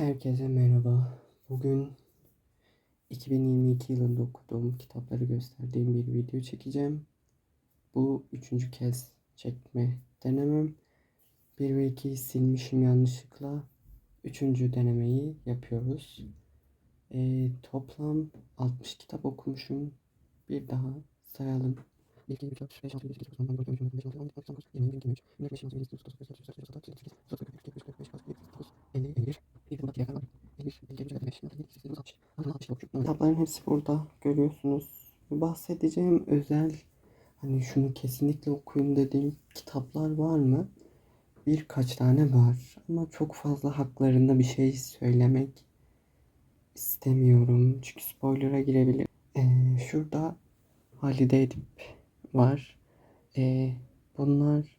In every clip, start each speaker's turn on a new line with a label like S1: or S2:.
S1: Herkese merhaba. Bugün 2022 yılında okuduğum kitapları gösterdiğim bir video çekeceğim. Bu üçüncü kez çekme denemem. Bir ve iki silmişim yanlışlıkla. Üçüncü denemeyi yapıyoruz. E, toplam 60 kitap okumuşum. Bir daha sayalım. 1, 2, 3, 4, 5, 6, 7, 8, 9, 10, 11, 12, 13, 14, 15, 16, 17, 18, 19, 20, 21, 22, 23, 24, 25, 26, 27, 28, 29, 30, 31, 32, 33, 34, 35, 36, 37, 38, 39, 40, 41, 42, 43, 44, 45, 46, 47, 48, 49, 50, 51, 55, 56, 57, 58, 59, 60, 61, 62, 63, 64, 65, 66, 67, 68, 69, 70, 71, 72, 73, 74, 75, 76, 77, 78, 79, 80, 81, 82, 83, 84, 85, 86, 87, 88, 89, 90, 91, 92, 93, 94, 95, 96, 97, Kitapların hepsi burada görüyorsunuz. Bahsedeceğim özel hani şunu kesinlikle okuyun dediğim kitaplar var mı? Birkaç tane var ama çok fazla haklarında bir şey söylemek istemiyorum. Çünkü spoiler'a girebilir. Ee, şurada Halide Edip var. Ee, bunlar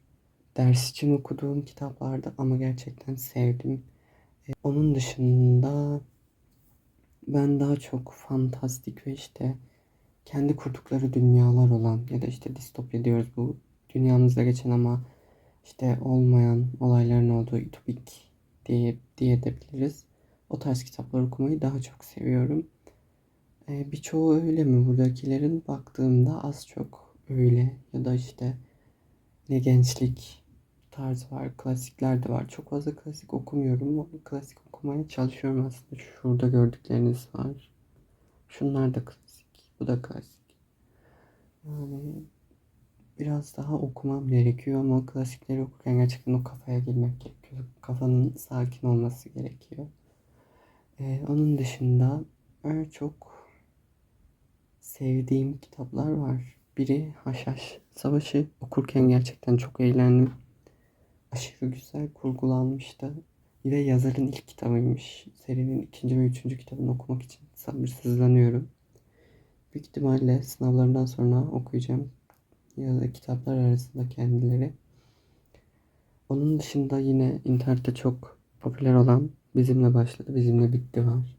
S1: ders için okuduğum kitaplardı ama gerçekten sevdim. Onun dışında ben daha çok fantastik ve işte kendi kurdukları dünyalar olan ya da işte distopya diyoruz bu dünyamızda geçen ama işte olmayan olayların olduğu ütopik diye, diye edebiliriz. O tarz kitaplar okumayı daha çok seviyorum. Ee, birçoğu öyle mi? Buradakilerin baktığımda az çok öyle ya da işte ne gençlik tarz var. Klasikler de var. Çok fazla klasik okumuyorum. Klasik okumaya çalışıyorum aslında. Şurada gördükleriniz var. Şunlar da klasik. Bu da klasik. Yani biraz daha okumam gerekiyor ama klasikleri okurken gerçekten o kafaya girmek gerekiyor. Kafanın sakin olması gerekiyor. Ee, onun dışında öyle er çok sevdiğim kitaplar var. Biri Haşhaş Savaşı okurken gerçekten çok eğlendim aşırı güzel kurgulanmıştı. Ve yazarın ilk kitabıymış. Serinin ikinci ve üçüncü kitabını okumak için sabırsızlanıyorum. Büyük ihtimalle sınavlarından sonra okuyacağım ya da kitaplar arasında kendileri. Onun dışında yine internette çok popüler olan Bizimle Başladı, Bizimle Bitti var.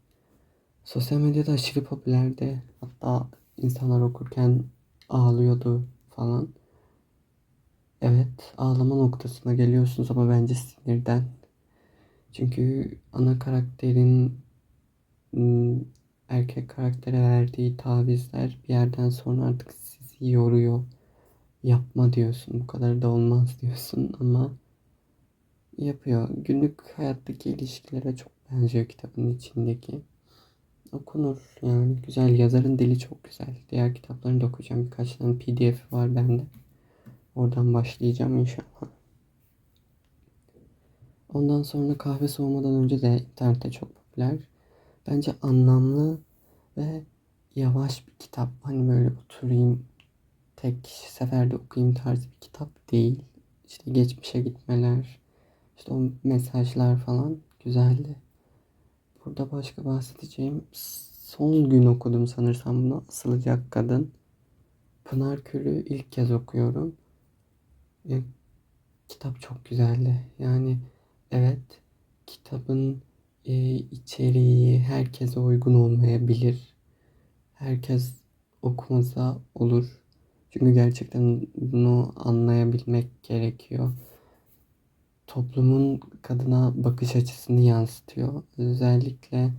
S1: Sosyal medyada aşırı popülerdi. Hatta insanlar okurken ağlıyordu falan. Evet, ağlama noktasına geliyorsunuz ama bence sinirden. Çünkü ana karakterin erkek karaktere verdiği tavizler bir yerden sonra artık sizi yoruyor. Yapma diyorsun, bu kadar da olmaz diyorsun ama yapıyor. Günlük hayattaki ilişkilere çok benziyor kitabın içindeki. Okunur yani güzel. Yazarın dili çok güzel. Diğer kitaplarını da okuyacağım. Birkaç tane pdf var bende. Oradan başlayacağım inşallah. Ondan sonra kahve soğumadan önce de internette çok popüler. Bence anlamlı ve yavaş bir kitap. Hani böyle oturayım tek seferde okuyayım tarzı bir kitap değil. İşte geçmişe gitmeler, işte o mesajlar falan güzeldi. Burada başka bahsedeceğim. Son gün okudum sanırsam bunu. Asılacak Kadın. Pınar Külü ilk kez okuyorum kitap çok güzeldi. Yani evet kitabın e, içeriği herkese uygun olmayabilir. Herkes okumasa olur. Çünkü gerçekten bunu anlayabilmek gerekiyor. Toplumun kadına bakış açısını yansıtıyor. Özellikle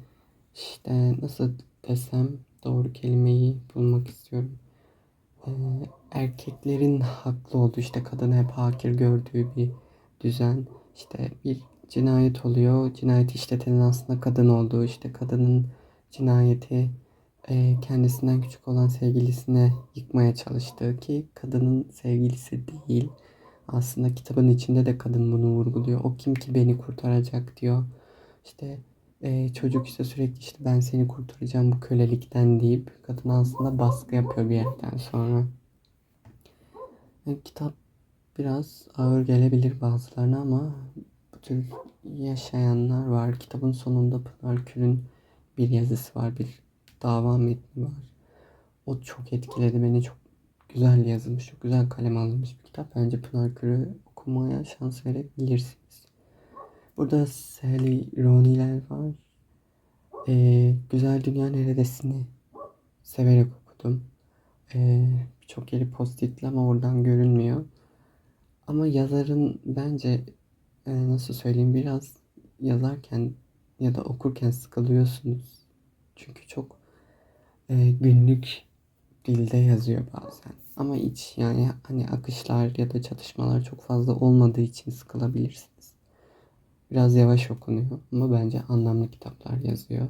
S1: işte nasıl desem doğru kelimeyi bulmak istiyorum. Ee, erkeklerin haklı olduğu işte kadını hep hakir gördüğü bir düzen. işte bir cinayet oluyor. Cinayet işletenin aslında kadın olduğu işte kadının cinayeti e, kendisinden küçük olan sevgilisine yıkmaya çalıştığı ki kadının sevgilisi değil. Aslında kitabın içinde de kadın bunu vurguluyor. O kim ki beni kurtaracak diyor. işte e, çocuk işte sürekli işte ben seni kurtaracağım bu kölelikten deyip kadın aslında baskı yapıyor bir yerden sonra. Yani ee, kitap biraz ağır gelebilir bazılarına ama bu tür yaşayanlar var. Kitabın sonunda Pınar Kül'ün bir yazısı var, bir dava metni var. O çok etkiledi beni. Çok güzel yazılmış, çok güzel kalem alınmış bir kitap. Bence Pınar Kül'ü okumaya şans verebilirsiniz. Burada Sally Rooney'ler var. Ee, Güzel Dünya Neredesini severek okudum. Ee, Birçok yeri postitli ama oradan görünmüyor. Ama yazarın bence e, nasıl söyleyeyim biraz yazarken ya da okurken sıkılıyorsunuz. Çünkü çok e, günlük dilde yazıyor bazen. Ama iç yani hani akışlar ya da çatışmalar çok fazla olmadığı için sıkılabilirsiniz. Biraz yavaş okunuyor ama bence anlamlı kitaplar yazıyor.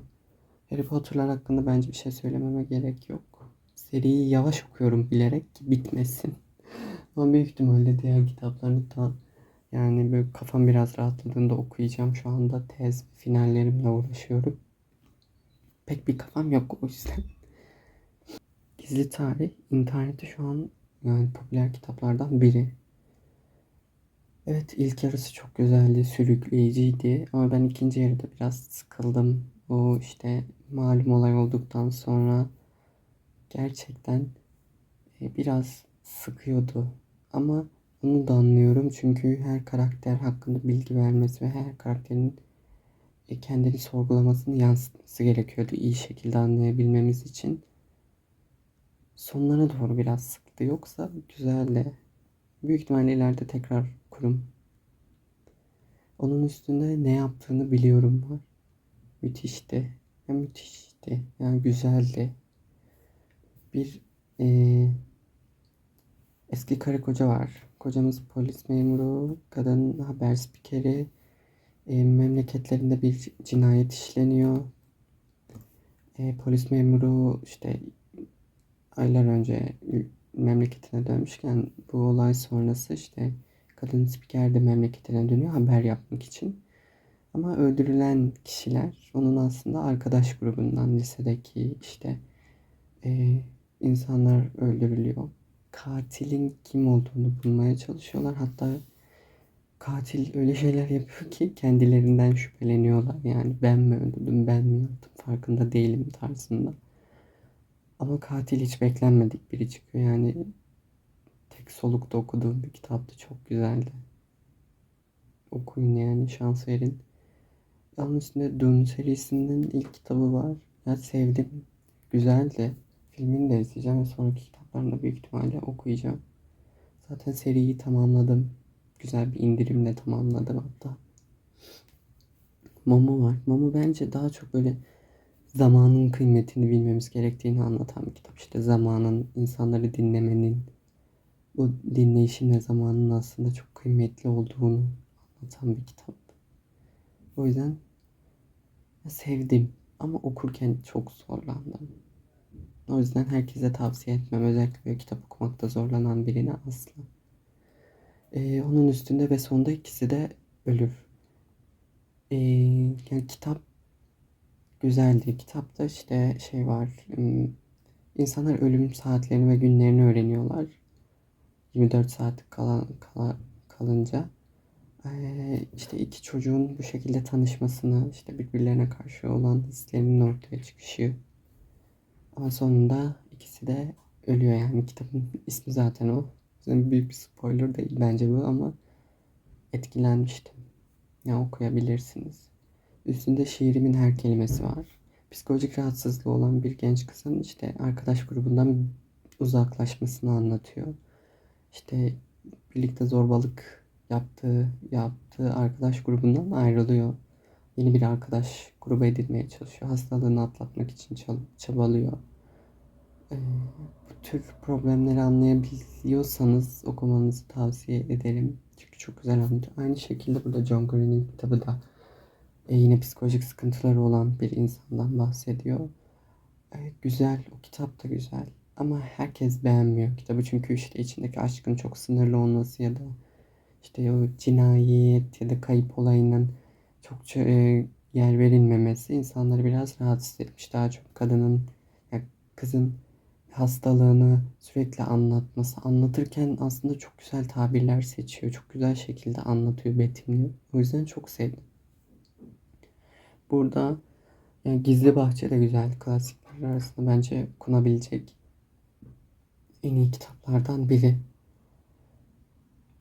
S1: Harry Potter'lar hakkında bence bir şey söylememe gerek yok. Seriyi yavaş okuyorum bilerek ki bitmesin. ama büyük ihtimalle diğer kitaplarını da yani böyle kafam biraz rahatladığında okuyacağım. Şu anda tez finallerimle uğraşıyorum. Pek bir kafam yok o yüzden. Gizli Tarih internette şu an yani popüler kitaplardan biri. Evet ilk yarısı çok güzeldi, sürükleyiciydi ama ben ikinci yarıda biraz sıkıldım. O işte malum olay olduktan sonra gerçekten e, biraz sıkıyordu. Ama onu da anlıyorum çünkü her karakter hakkında bilgi vermesi ve her karakterin e, kendini sorgulamasını yansıtması gerekiyordu iyi şekilde anlayabilmemiz için. Sonlara doğru biraz sıktı yoksa güzeldi. Büyük ihtimalle ileride tekrar okurum. Onun üstünde ne yaptığını biliyorum var. Müthişti. Ya müthişti. Yani güzeldi. Bir e, eski karı koca var. Kocamız polis memuru, kadın haber spikeri. E, memleketlerinde bir cinayet işleniyor. E, polis memuru işte aylar önce memleketine dönmüşken bu olay sonrası işte Kadın spiker de memleketine dönüyor haber yapmak için. Ama öldürülen kişiler onun aslında arkadaş grubundan lisedeki işte e, insanlar öldürülüyor. Katilin kim olduğunu bulmaya çalışıyorlar. Hatta katil öyle şeyler yapıyor ki kendilerinden şüpheleniyorlar. Yani ben mi öldürdüm, ben mi yaptım farkında değilim tarzında. Ama katil hiç beklenmedik biri çıkıyor. Yani tek solukta okuduğum bir kitaptı. Çok güzeldi. Okuyun yani şans verin. Onun içinde Dune serisinin ilk kitabı var. Ya sevdim. Güzeldi. Filmini de izleyeceğim ve sonraki kitaplarını da büyük ihtimalle okuyacağım. Zaten seriyi tamamladım. Güzel bir indirimle tamamladım hatta. Momo var. Momo bence daha çok böyle zamanın kıymetini bilmemiz gerektiğini anlatan bir kitap. İşte zamanın, insanları dinlemenin, bu dinleyişin ne zamanın aslında çok kıymetli olduğunu anlatan bir kitap. O yüzden sevdim ama okurken çok zorlandım. O yüzden herkese tavsiye etmem. Özellikle böyle kitap okumakta zorlanan birine asla. Ee, onun üstünde ve sonunda ikisi de ölür. Ee, yani kitap güzeldi. Kitapta işte şey var. Hmm, insanlar ölüm saatlerini ve günlerini öğreniyorlar 24 saat kalan, kala, kalınca işte iki çocuğun bu şekilde tanışmasını, işte birbirlerine karşı olan hislerinin ortaya çıkışı. Ama sonunda ikisi de ölüyor yani kitabın ismi zaten o. Bizim büyük bir spoiler değil bence bu ama etkilenmiştim. Ya okuyabilirsiniz. Üstünde şiirimin her kelimesi var. Psikolojik rahatsızlığı olan bir genç kızın işte arkadaş grubundan uzaklaşmasını anlatıyor işte birlikte zorbalık yaptığı, yaptığı arkadaş grubundan ayrılıyor. Yeni bir arkadaş grubu edinmeye çalışıyor. Hastalığını atlatmak için çabalıyor. Ee, bu tür problemleri anlayabiliyorsanız okumanızı tavsiye ederim. Çünkü çok güzel anlatıyor. Aynı şekilde burada John Green'in kitabı da e, yine psikolojik sıkıntıları olan bir insandan bahsediyor. Evet, güzel, o kitap da güzel. Ama herkes beğenmiyor kitabı çünkü işte içindeki aşkın çok sınırlı olması ya da işte o cinayet ya da kayıp olayının çok e, yer verilmemesi insanları biraz rahatsız etmiş. Daha çok kadının, yani kızın hastalığını sürekli anlatması. Anlatırken aslında çok güzel tabirler seçiyor. Çok güzel şekilde anlatıyor, betimliyor. O yüzden çok sevdim. Burada yani Gizli Bahçe de güzel klasikler arasında bence konabilecek en iyi kitaplardan biri.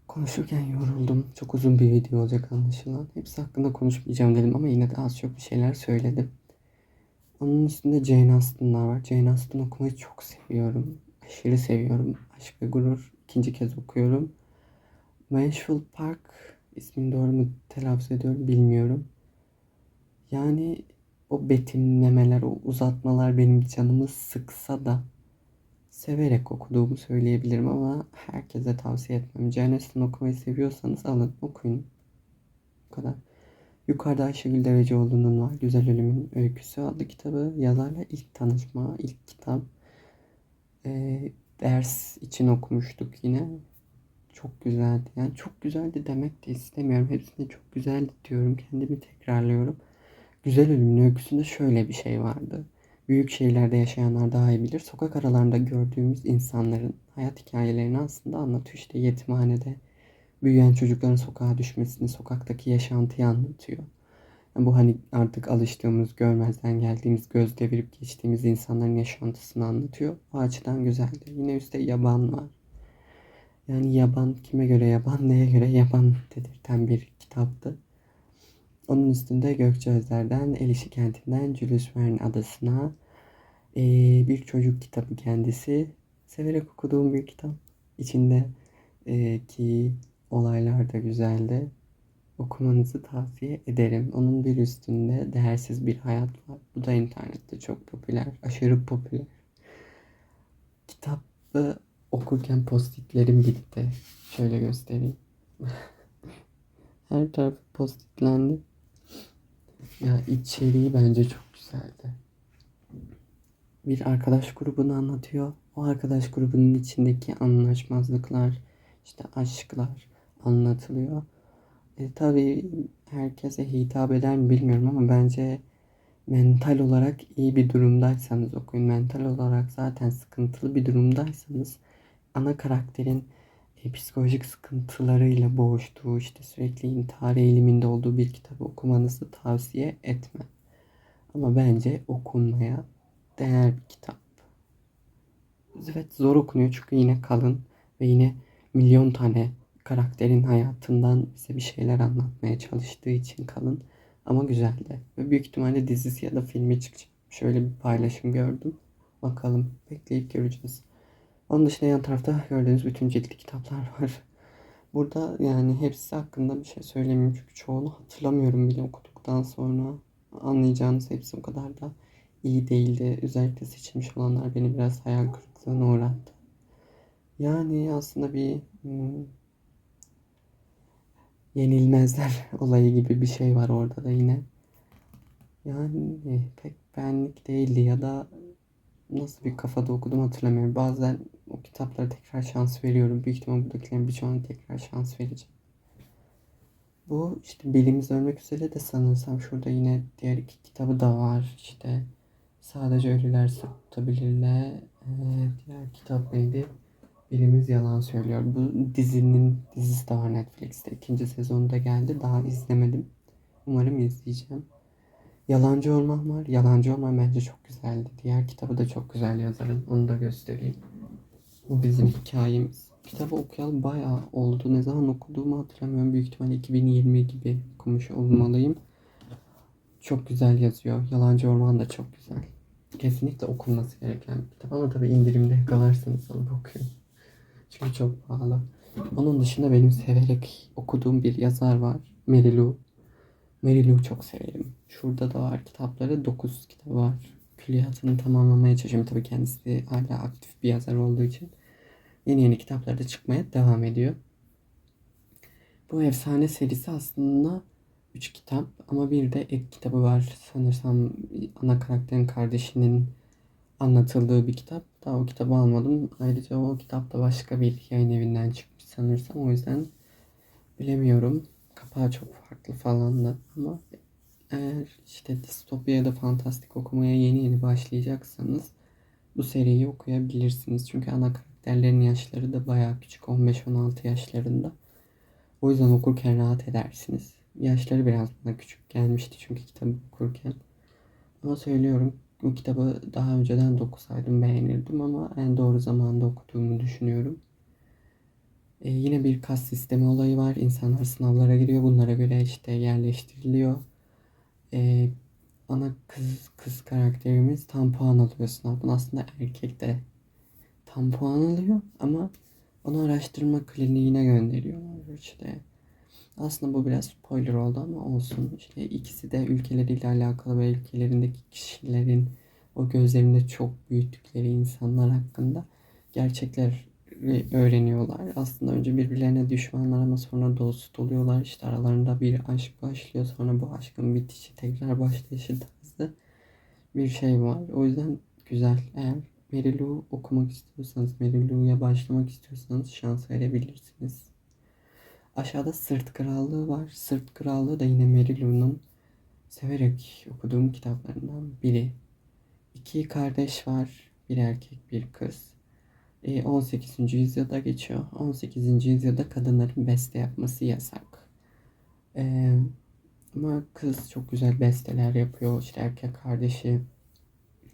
S1: Konuşurken yoruldum. Çok uzun bir video olacak anlaşılan. Hepsi hakkında konuşmayacağım dedim ama yine de az çok bir şeyler söyledim. Onun üstünde Jane Austen'lar var. Jane Austen okumayı çok seviyorum. Aşırı seviyorum. Aşk ve Gurur ikinci kez okuyorum. Mansfield Park ismini doğru mu telaffuz ediyorum bilmiyorum. Yani o betimlemeler, o uzatmalar benim canımı sıksa da severek okuduğumu söyleyebilirim ama herkese tavsiye etmem. Cernet'in okumayı seviyorsanız alın okuyun. Bu kadar. Yukarıda Ayşegül Devecioğlu'nun var. Güzel Ölümün Öyküsü adlı kitabı. Yazarla ilk tanışma, ilk kitap. Ee, ders için okumuştuk yine. Çok güzeldi. Yani çok güzeldi demek de istemiyorum. Hepsini çok güzeldi diyorum. Kendimi tekrarlıyorum. Güzel Ölümün Öyküsü'nde şöyle bir şey vardı büyük şehirlerde yaşayanlar daha iyi bilir. Sokak aralarında gördüğümüz insanların hayat hikayelerini aslında anlatıyor. İşte yetimhanede büyüyen çocukların sokağa düşmesini, sokaktaki yaşantıyı anlatıyor. Yani bu hani artık alıştığımız, görmezden geldiğimiz, göz devirip geçtiğimiz insanların yaşantısını anlatıyor. O açıdan güzeldi. Yine üstte yaban var. Yani yaban kime göre yaban, neye göre yaban dedirten bir kitaptı. Onun üstünde Gökçeözler'den Elişi kentinden Julius Verne adasına e, bir çocuk kitabı kendisi. Severek okuduğum bir kitap. İçindeki e, olaylar da güzeldi. Okumanızı tavsiye ederim. Onun bir üstünde Değersiz Bir Hayat var. Bu da internette çok popüler. Aşırı popüler. Kitabı okurken postitlerim gitti. Şöyle göstereyim. Her tarafı postitlendi. Ya içeriği bence çok güzeldi. Bir arkadaş grubunu anlatıyor. O arkadaş grubunun içindeki anlaşmazlıklar, işte aşklar anlatılıyor. E, tabii herkese hitap eder mi bilmiyorum ama bence mental olarak iyi bir durumdaysanız okuyun. Mental olarak zaten sıkıntılı bir durumdaysanız ana karakterin e, psikolojik sıkıntılarıyla boğuştuğu, işte sürekli intihar eğiliminde olduğu bir kitabı okumanızı tavsiye etmem. Ama bence okunmaya değer bir kitap. Evet zor okunuyor çünkü yine kalın ve yine milyon tane karakterin hayatından bize bir şeyler anlatmaya çalıştığı için kalın ama güzeldi. Ve büyük ihtimalle dizisi ya da filmi çıkacak. Şöyle bir paylaşım gördüm. Bakalım bekleyip göreceğiz. Onun dışında yan tarafta gördüğünüz bütün ciltli kitaplar var. Burada yani hepsi hakkında bir şey söylemiyorum çünkü çoğunu hatırlamıyorum bile okuduktan sonra. Anlayacağınız hepsi o kadar da iyi değildi. Özellikle seçilmiş olanlar beni biraz hayal kırıklığına uğrattı. Yani aslında bir hmm, yenilmezler olayı gibi bir şey var orada da yine. Yani eh, pek benlik değildi ya da nasıl bir kafada okudum hatırlamıyorum. Bazen o kitaplara tekrar şans veriyorum. Büyük ihtimal buradakilerin birçoğuna tekrar şans vereceğim. Bu işte bilimiz ölmek üzere de sanırsam şurada yine diğer iki kitabı da var. İşte sadece ölüler tutabilirle diğer kitap neydi? Bilimiz yalan söylüyor. Bu dizinin dizisi de var Netflix'te. sezonu da geldi. Daha izlemedim. Umarım izleyeceğim. Yalancı Olmam var. Yalancı Olmam bence çok güzeldi. Diğer kitabı da çok güzel yazarın. Onu da göstereyim. Bu bizim hikayemiz. Kitabı okuyalı bayağı oldu. Ne zaman okuduğumu hatırlamıyorum. Büyük ihtimalle 2020 gibi okumuş olmalıyım. Çok güzel yazıyor. Yalancı Orman da çok güzel. Kesinlikle okunması gereken bir kitap. Ama tabii indirimde kalarsanız alıp okuyun. Çünkü çok pahalı. Onun dışında benim severek okuduğum bir yazar var. Merilu. Merilu çok severim. Şurada da var kitapları. 9 kitabı var. Külliyatını tamamlamaya çalışıyorum. Tabii kendisi hala aktif bir yazar olduğu için yeni yeni kitapları da çıkmaya devam ediyor. Bu efsane serisi aslında 3 kitap ama bir de ek kitabı var. Sanırsam ana karakterin kardeşinin anlatıldığı bir kitap. Daha o kitabı almadım. Ayrıca o kitap da başka bir yayın evinden çıkmış sanırsam. O yüzden bilemiyorum. Kapağı çok farklı falan da ama eğer işte distopya ya da fantastik okumaya yeni yeni başlayacaksanız bu seriyi okuyabilirsiniz. Çünkü ana karakter Karakterlerin yaşları da bayağı küçük 15-16 yaşlarında. O yüzden okurken rahat edersiniz. Yaşları biraz daha küçük gelmişti çünkü kitabı okurken. Ama söylüyorum bu kitabı daha önceden de okusaydım beğenirdim ama en doğru zamanda okuduğumu düşünüyorum. Ee, yine bir kas sistemi olayı var. İnsanlar sınavlara giriyor. Bunlara göre işte yerleştiriliyor. Ee, ana kız kız karakterimiz tam puan alıyor sınavdan. Aslında erkek de Tampon alıyor ama onu araştırma kliniğine gönderiyorlar işte. Aslında bu biraz spoiler oldu ama olsun. İşte ikisi de ülkeleriyle alakalı ve ülkelerindeki kişilerin o gözlerinde çok büyüttükleri insanlar hakkında gerçekler öğreniyorlar. Aslında önce birbirlerine düşmanlar ama sonra dost oluyorlar. İşte aralarında bir aşk başlıyor. Sonra bu aşkın bitişi tekrar başlayışı tarzı bir şey var. O yüzden güzel. Eğer Merilu okumak istiyorsanız, Merilu'ya başlamak istiyorsanız şans verebilirsiniz. Aşağıda Sırt Krallığı var. Sırt Krallığı da yine Merilu'nun severek okuduğum kitaplarından biri. İki kardeş var. Bir erkek, bir kız. 18. E, yüzyılda geçiyor. 18. yüzyılda kadınların beste yapması yasak. Ee, ama kız çok güzel besteler yapıyor. İşte erkek kardeşi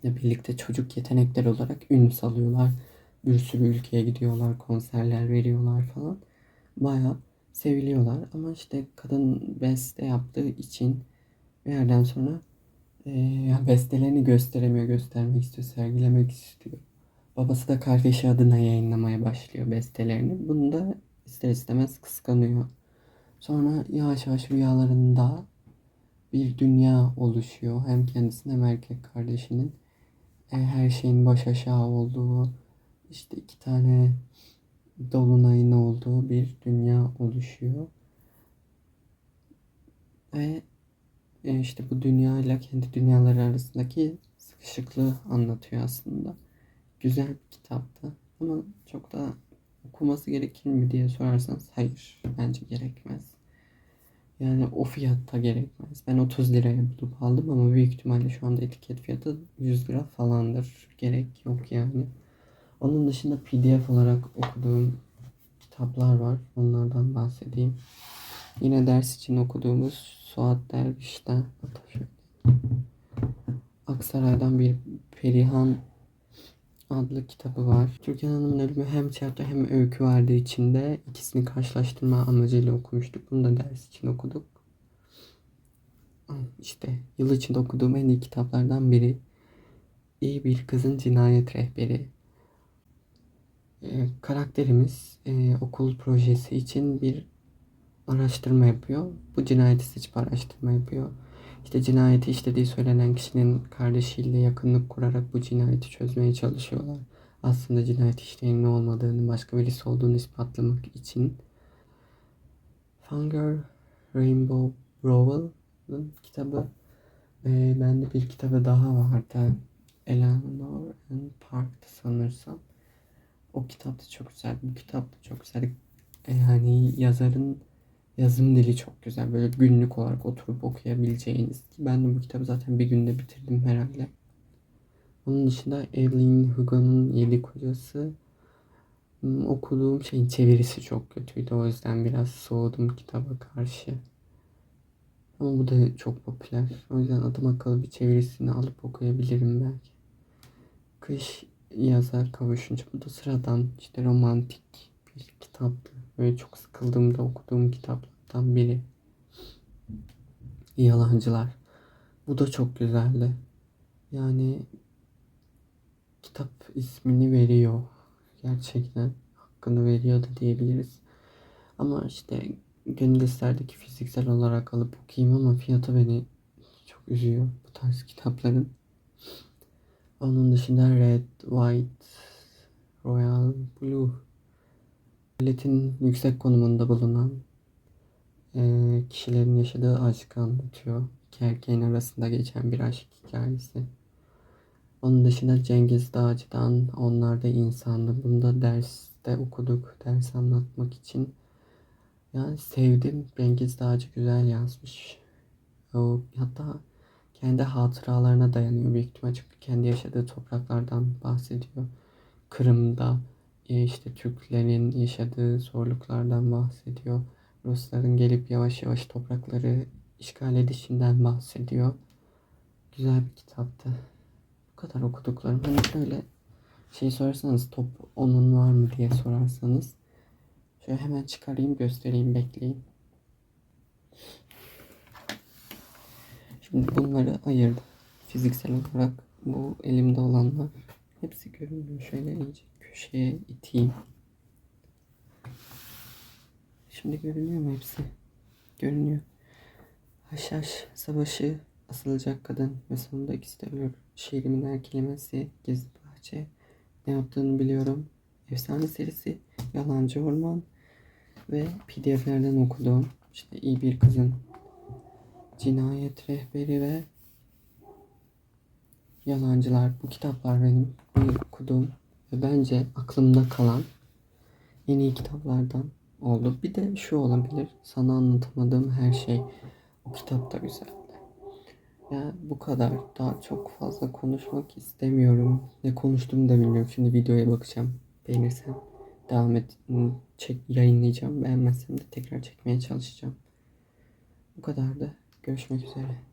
S1: Müzikle birlikte çocuk yetenekler olarak ün salıyorlar. Bir sürü ülkeye gidiyorlar, konserler veriyorlar falan. Baya seviliyorlar ama işte kadın beste yaptığı için bir yerden sonra e, ya bestelerini gösteremiyor, göstermek istiyor, sergilemek istiyor. Babası da kardeşi adına yayınlamaya başlıyor bestelerini. Bunu da ister istemez kıskanıyor. Sonra yavaş yavaş rüyalarında bir dünya oluşuyor. Hem kendisinin hem erkek kardeşinin. E, her şeyin baş aşağı olduğu, işte iki tane dolunayın olduğu bir dünya oluşuyor. Ve e, işte bu dünya ile kendi dünyaları arasındaki sıkışıklığı anlatıyor aslında. Güzel bir kitaptı ama çok da okuması gerekir mi diye sorarsanız hayır bence gerekmez. Yani o fiyatta gerekmez. Ben 30 liraya bulup aldım ama büyük ihtimalle şu anda etiket fiyatı 100 lira falandır. Gerek yok yani. Onun dışında pdf olarak okuduğum kitaplar var. Onlardan bahsedeyim. Yine ders için okuduğumuz Suat Derviş'ten Aksaray'dan bir Perihan adlı kitabı var. Türkan Hanım'ın ölümü hem tiyatro hem öykü vardı içinde. İkisini karşılaştırma amacıyla okumuştuk. Bunu da ders için okuduk. İşte yıl içinde okuduğum en iyi kitaplardan biri. İyi Bir Kızın Cinayet Rehberi. Ee, karakterimiz e, okul projesi için bir araştırma yapıyor. Bu cinayeti seçip araştırma yapıyor. İşte cinayeti işlediği söylenen kişinin kardeşiyle yakınlık kurarak bu cinayeti çözmeye çalışıyorlar. Aslında cinayet işleyenin ne olmadığını, başka birisi olduğunu ispatlamak için. Fanger Rainbow Rowell'ın kitabı. Ee, bende bir kitabı daha vardı. Eleanor and Park'tı sanırsam. O kitap da çok güzel. Bu kitap da çok güzel. Yani yazarın yazım dili çok güzel. Böyle günlük olarak oturup okuyabileceğiniz. Ben de bu kitabı zaten bir günde bitirdim herhalde. Onun dışında Evelyn Hugo'nun Yedi Kocası hmm, okuduğum şeyin çevirisi çok kötüydü. O yüzden biraz soğudum kitaba karşı. Ama bu da çok popüler. O yüzden adam akıllı bir çevirisini alıp okuyabilirim belki. Kış yaza kavuşunca bu da sıradan işte romantik bir kitaptı ve çok sıkıldığımda okuduğum kitaplardan biri. Yalancılar. Bu da çok güzeldi. Yani kitap ismini veriyor. Gerçekten hakkını veriyor da diyebiliriz. Ama işte gönül fiziksel olarak alıp okuyayım ama fiyatı beni çok üzüyor bu tarz kitapların. Onun dışında Red, White, Royal, Blue Devletin yüksek konumunda bulunan e, kişilerin yaşadığı aşkı anlatıyor. İki erkeğin arasında geçen bir aşk hikayesi. Onun dışında Cengiz Dağcı'dan Onlar da İnsandı. Bunu da derste okuduk. Ders anlatmak için. Yani sevdim. Cengiz Dağcı güzel yazmış. O, hatta kendi hatıralarına dayanıyor. Büyük ihtimal çünkü kendi yaşadığı topraklardan bahsediyor. Kırım'da ee, işte Türklerin yaşadığı zorluklardan bahsediyor. Rusların gelip yavaş yavaş toprakları işgal edişinden bahsediyor. Güzel bir kitaptı. Bu kadar okuduklarım. Hani şöyle şey sorarsanız top onun var mı diye sorarsanız şöyle hemen çıkarayım göstereyim bekleyin. Şimdi bunları ayırdım. Fiziksel olarak bu elimde olanlar hepsi görünüyor şöyle iyice şeye iteyim. Şimdi görünüyor mu hepsi? Görünüyor. Haşhaş savaşı asılacak kadın ve sonunda ikisi de ölür. Şiirimin erkelemesi, gizli bahçe, ne yaptığını biliyorum. Efsane serisi, yalancı orman ve pdf'lerden okuduğum. İşte iyi bir kızın cinayet rehberi ve yalancılar. Bu kitaplar benim okuduğum ve bence aklımda kalan en iyi kitaplardan oldu. Bir de şu olabilir. Sana anlatamadığım her şey o kitapta güzeldi. Ya bu kadar. Daha çok fazla konuşmak istemiyorum. Ne konuştum da bilmiyorum. Şimdi videoya bakacağım. Beğenirsem devam et çek yayınlayacağım. Beğenmezsem de tekrar çekmeye çalışacağım. Bu kadardı. Görüşmek üzere.